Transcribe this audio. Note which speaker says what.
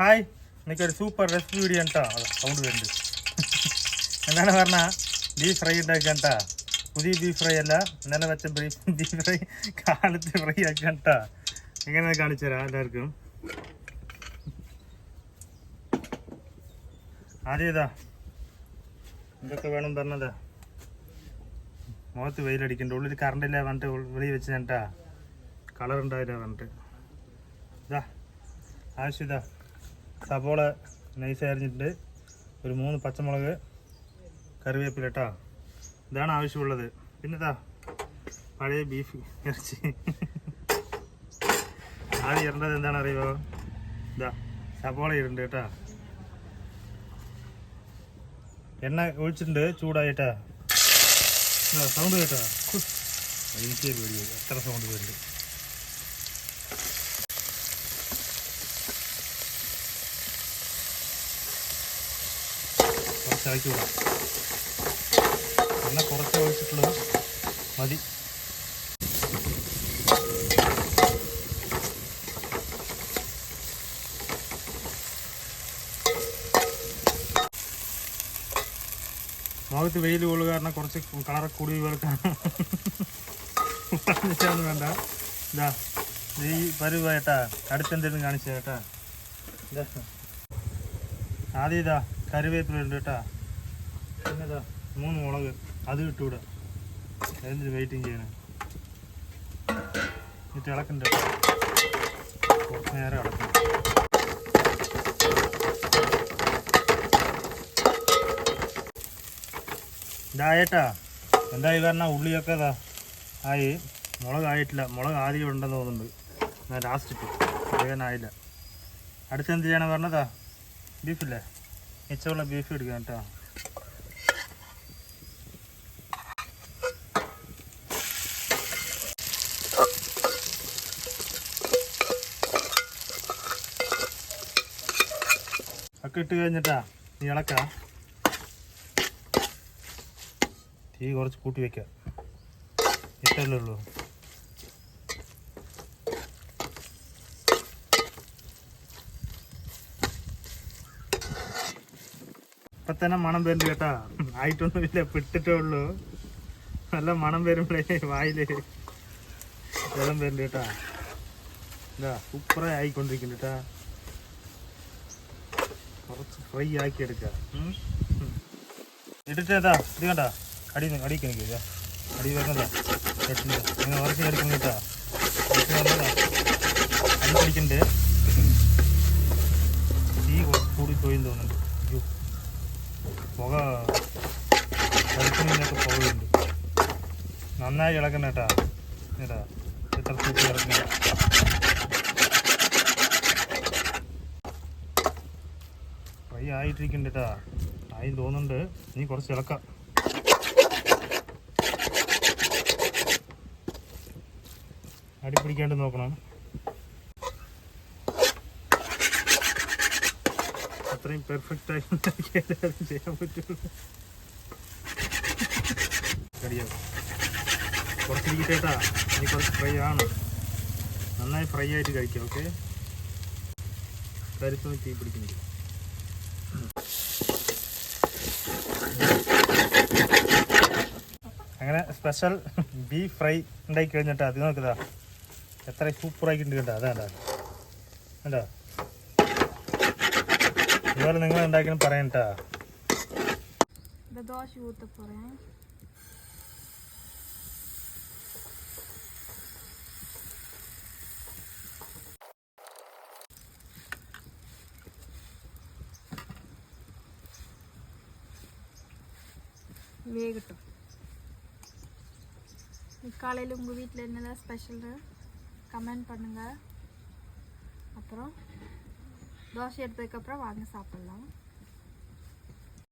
Speaker 1: Hi എനിക്കൊരു super recipe video കേട്ടോ sound വരുന്നുണ്ട്. എന്താണ് പറഞ്ഞാൽ ബീഫ് ഫ്രൈ ഉണ്ടാക്കണ്ട പുതിയ ബീഫ് ഫ്രൈ അല്ല ഇന്നലെ വെച്ച ബീഫ് ബീഫ് ഫ്രൈ കാലത്ത് ഫ്രൈ ആക്കണ്ട എങ്ങനെ കാണിച്ചു തരാം എല്ലാവർക്കും. ആദ്യം ഇതാ എന്തൊക്കെ വേണം പറഞ്ഞതാ? മുഖത്ത് വെയിലടിക്കണ്ട ഉള്ളിൽ കറണ്ട് ഇല്ല പറഞ്ഞിട്ട് വെളിയിൽ വെച്ച് ഞാട്ടാ കളർ ഉണ്ടാവില്ല പറഞ്ഞിട്ട്. ഇതാ ആവശ്യം ഇതാ. സബോള നൈസ് അരിഞ്ഞിട്ടുണ്ട്. ഒരു മൂന്ന് പച്ചമുളക് കറിവേപ്പില കേട്ടോ ഇതാണ് ആവശ്യമുള്ളത്. പിന്നെ ഇതാ പഴയ ബീഫ് ഇറച്ചി. ആദ്യം ഇടേണ്ടത് എന്താണ് അറിയുമോ ഇതാ സവോള ഇടുന്നുണ്ട് കേട്ടോ എണ്ണ ഒഴിച്ചിട്ടുണ്ട് ചൂടായിട്ടാ. സൗണ്ട് കേട്ടോ. എനിക്ക് പേടി എത്ര സൗണ്ട് വരുന്നുണ്ട്? ഇളക്കി വിടാം എണ്ണ കുറച്ച് ഒഴിച്ചിട്ടുള്ളത് മതി. മുഖത്ത് വെയിൽ കൊള്ളു കാരണം കുറച്ച് കളർ കൂടി വെളുക്കാണ് പറഞ്ഞിട്ടൊന്നും വേണ്ട. ഇതാ ഈ പരുവായിട്ടാ അടുത്തെന്തെങ്കിലും കാണിച്ചു കേട്ടാ ഇതാ. ആദ്യം ഇതാ കരുവേപ്പിലുണ്ട് കേട്ടാ പിന്നെ ഇതാ മൂന്ന് മുളക് അത് ഇട്ടുകൂടാ? എന്തിന് വെയിറ്റിംഗ് ചെയ്യണം എന്നിട്ട് ഇളക്കണ്ട. കുറച്ച് നേരം ഇളക്കണം. ഇതായേട്ടാ എന്തായി പറഞ്ഞാൽ ഉള്ളിയൊക്കെ ഇതാ? ആയി. മുളകായിട്ടില്ല മുളക് ആദ്യം ഉണ്ടെന്ന് തോന്നുന്നുണ്ട്. ഞാൻ ലാസ്റ്റ് ഇട്ടു. വേഗനായില്ല അടുത്തെന്ത് ചെയ്യണം പറഞ്ഞതാ? ബീഫില്ലേ മിച്ചമുള്ള ബീഫ് എടുക്കാം കേട്ടോ. ഇട്ട് കഴിഞ്ഞിട്ടാ നീ ഇളക്ക. തീ കുറച്ച് കൂട്ടി വെക്കാം. ഇട്ടല്ലേ ഉള്ളൂ. തന്നെ മണം വരുന്നു കേട്ടാ. ആയിട്ടൊന്നുമില്ല പിട്ടിട്ടേ ഉള്ളൂ. നല്ല മണം വരുമ്പോഴേ വായിൽ ജലം വരുന്നു കേട്ടാ. ഇതാ സൂപ്പറായി ആയിക്കൊണ്ടിരിക്കുന്നു കേട്ടാ. കുറച്ച് ഫ്രൈ ആക്കി എടുക്കാം. ഉം. ഉം. ഇട്ടിട്ട് ഇത് കണ്ട? അടി അടിക്ക് എനിക്ക് അടി വരുന്നതാ കെട്ടില്ല നിങ്ങൾ ഉറച്ച് കേട്ടാ. അടി പിടിക്കണ്ട്. തീ കൂടി പോയി തോന്നുന്നുണ്ട്. പുക പുകയുണ്ട്. നന്നായി ഇളക്കണേട്ടാ. ഇതാ എത്ര തൂക്കി ഇളക്കണ. ഫ്രൈ ആയിട്ടിരിക്കുന്നുണ്ട് കേട്ടാ. ആയി തോന്നുന്നുണ്ട്. നീ കുറച്ച് ഇളക്ക. അടി പിടിക്കാണ്ട് നോക്കണം. അത്രയും പെർഫെക്റ്റ് ആയി ഉണ്ടാക്കിയാലേ അത് ചെയ്യാൻ പറ്റുള്ളൂ. കുറച്ചിരിക്കട്ടെ കേട്ടാ. ഇനി കുറച്ച് ഫ്രൈ ആണ്. നന്നായി ഫ്രൈ ആയിട്ട് കഴിക്കാം ഓക്കെ കരുത്തൊന്ന് തീ പിടിക്കുന്നുണ്ട്. അങ്ങനെ സ്പെഷ്യൽ ബീഫ് ഫ്രൈ ഉണ്ടാക്കി കഴിഞ്ഞിട്ട് അത് നോക്കുക എത്ര സൂപ്പറാക്കിയിട്ടുണ്ട് കേട്ടോ അതാണ്ടാ കണ്ടോ? ഇതുപോലെ നിങ്ങൾ ഉണ്ടാക്കി
Speaker 2: പറയാം കേട്ടോ ദോശ ഊത്തപ്പുറേ வேகட்டும் காலையில் உங்கள் வீட்டில் என்னெல்லாம் ஸ்பெஷல்னு கமெண்ட் பண்ணுங்கள் அப்புறம் தோசை எடுத்ததுக்கப்புறம் வாங்க சாப்பிட்லாம்